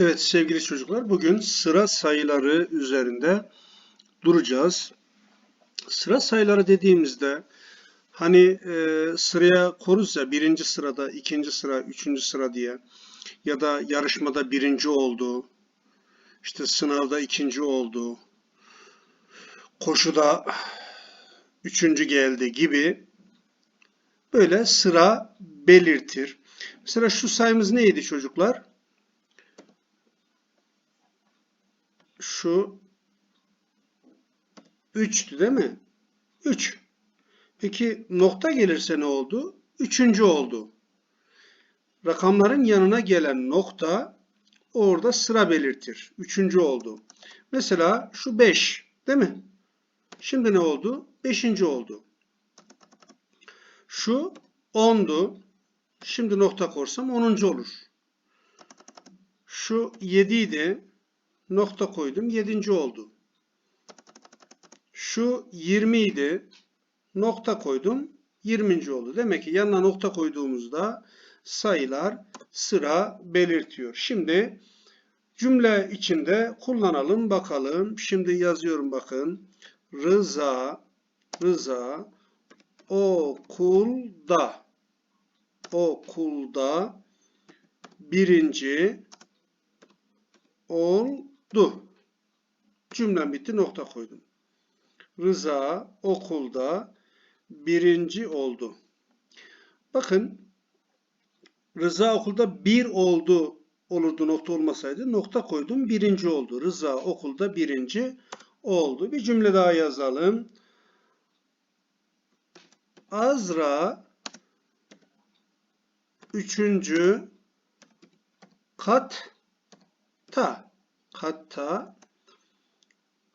Evet sevgili çocuklar bugün sıra sayıları üzerinde duracağız. Sıra sayıları dediğimizde hani e, sıraya koruz ya birinci sırada, ikinci sıra, üçüncü sıra diye ya da yarışmada birinci oldu, işte sınavda ikinci oldu, koşuda üçüncü geldi gibi böyle sıra belirtir. Mesela şu sayımız neydi çocuklar? Şu 3'tü değil mi? 3. Peki nokta gelirse ne oldu? Üçüncü oldu. Rakamların yanına gelen nokta orada sıra belirtir. Üçüncü oldu. Mesela şu 5 değil mi? Şimdi ne oldu? Beşinci oldu. Şu 10'du. Şimdi nokta korsam 10. olur. Şu 7 idi nokta koydum. 7. oldu. Şu 20 idi. Nokta koydum. 20. oldu. Demek ki yanına nokta koyduğumuzda sayılar sıra belirtiyor. Şimdi cümle içinde kullanalım bakalım. Şimdi yazıyorum bakın. Rıza Rıza okulda okulda birinci ol Du. Cümlem bitti nokta koydum. Rıza okulda birinci oldu. Bakın Rıza okulda bir oldu olurdu nokta olmasaydı. Nokta koydum birinci oldu. Rıza okulda birinci oldu. Bir cümle daha yazalım. Azra üçüncü katta hatta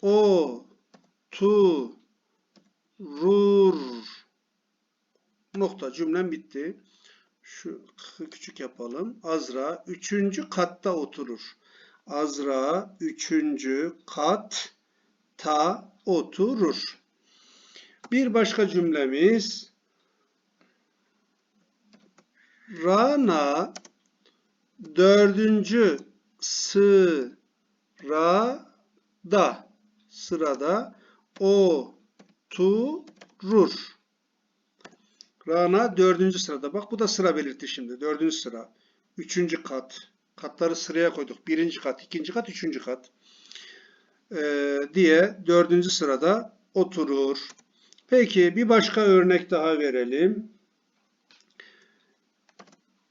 o tu rur nokta cümlem bitti. Şu küçük yapalım. Azra üçüncü katta oturur. Azra üçüncü kat ta oturur. Bir başka cümlemiz Rana dördüncü sı sırada sırada oturur. Rana dördüncü sırada. Bak bu da sıra belirtti şimdi. Dördüncü sıra. Üçüncü kat. Katları sıraya koyduk. Birinci kat, ikinci kat, üçüncü kat. Ee, diye dördüncü sırada oturur. Peki bir başka örnek daha verelim.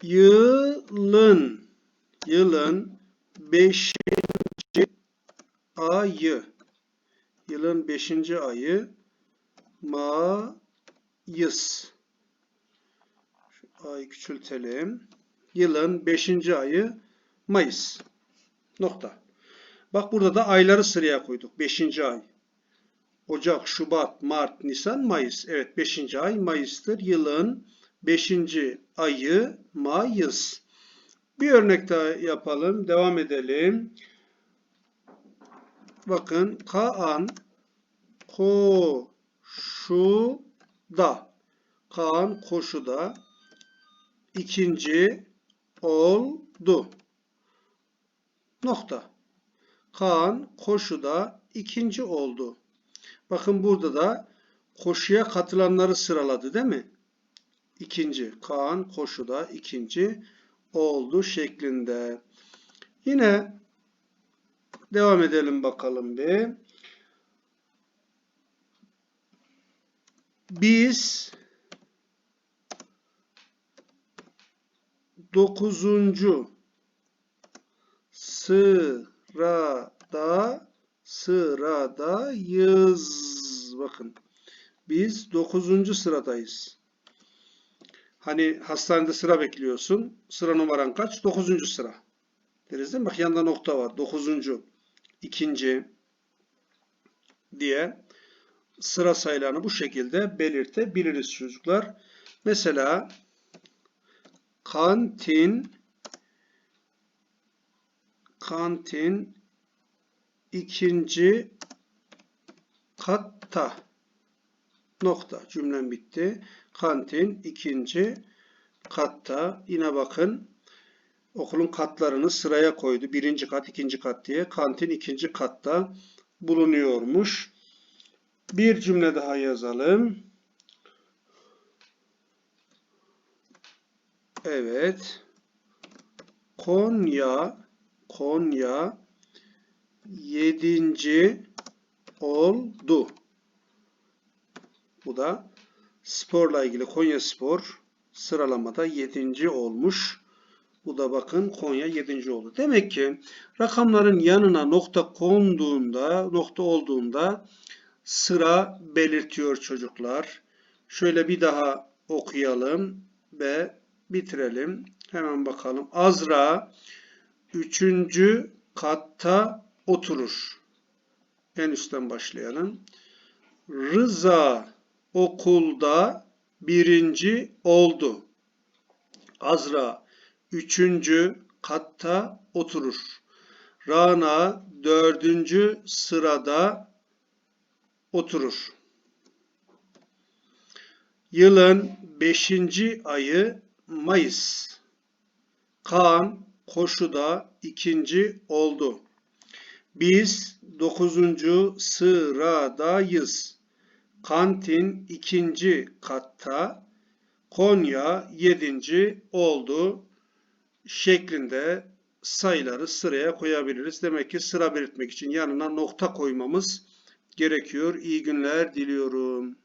Yılın yılın beş ayı. Yılın 5. ayı Mayıs. Şu ayı küçültelim. Yılın 5. ayı Mayıs. Nokta. Bak burada da ayları sıraya koyduk. 5. ay. Ocak, Şubat, Mart, Nisan, Mayıs. Evet 5. ay Mayıs'tır. Yılın 5. ayı Mayıs. Bir örnek daha yapalım. Devam edelim. Bakın Kaan koşuda Kaan koşuda ikinci oldu. Nokta. Kaan koşuda ikinci oldu. Bakın burada da koşuya katılanları sıraladı değil mi? İkinci. Kaan koşuda ikinci oldu şeklinde. Yine Devam edelim bakalım bir. Biz dokuzuncu sırada sıradayız. Bakın. Biz dokuzuncu sıradayız. Hani hastanede sıra bekliyorsun. Sıra numaran kaç? Dokuzuncu sıra. Deriz değil mi? Bak yanında nokta var. Dokuzuncu ikinci diye sıra sayılarını bu şekilde belirtebiliriz çocuklar. Mesela kantin kantin ikinci katta nokta cümlem bitti. Kantin ikinci katta yine bakın okulun katlarını sıraya koydu. Birinci kat, ikinci kat diye. Kantin ikinci katta bulunuyormuş. Bir cümle daha yazalım. Evet. Konya Konya yedinci oldu. Bu da sporla ilgili Konya Spor sıralamada 7. olmuş. Bu da bakın Konya 7. oldu. Demek ki rakamların yanına nokta konduğunda, nokta olduğunda sıra belirtiyor çocuklar. Şöyle bir daha okuyalım ve bitirelim. Hemen bakalım. Azra 3. katta oturur. En üstten başlayalım. Rıza okulda birinci oldu. Azra üçüncü katta oturur. Rana dördüncü sırada oturur. Yılın beşinci ayı Mayıs. Kaan koşuda ikinci oldu. Biz dokuzuncu sıradayız. Kantin ikinci katta, Konya yedinci oldu şeklinde sayıları sıraya koyabiliriz. Demek ki sıra belirtmek için yanına nokta koymamız gerekiyor. İyi günler diliyorum.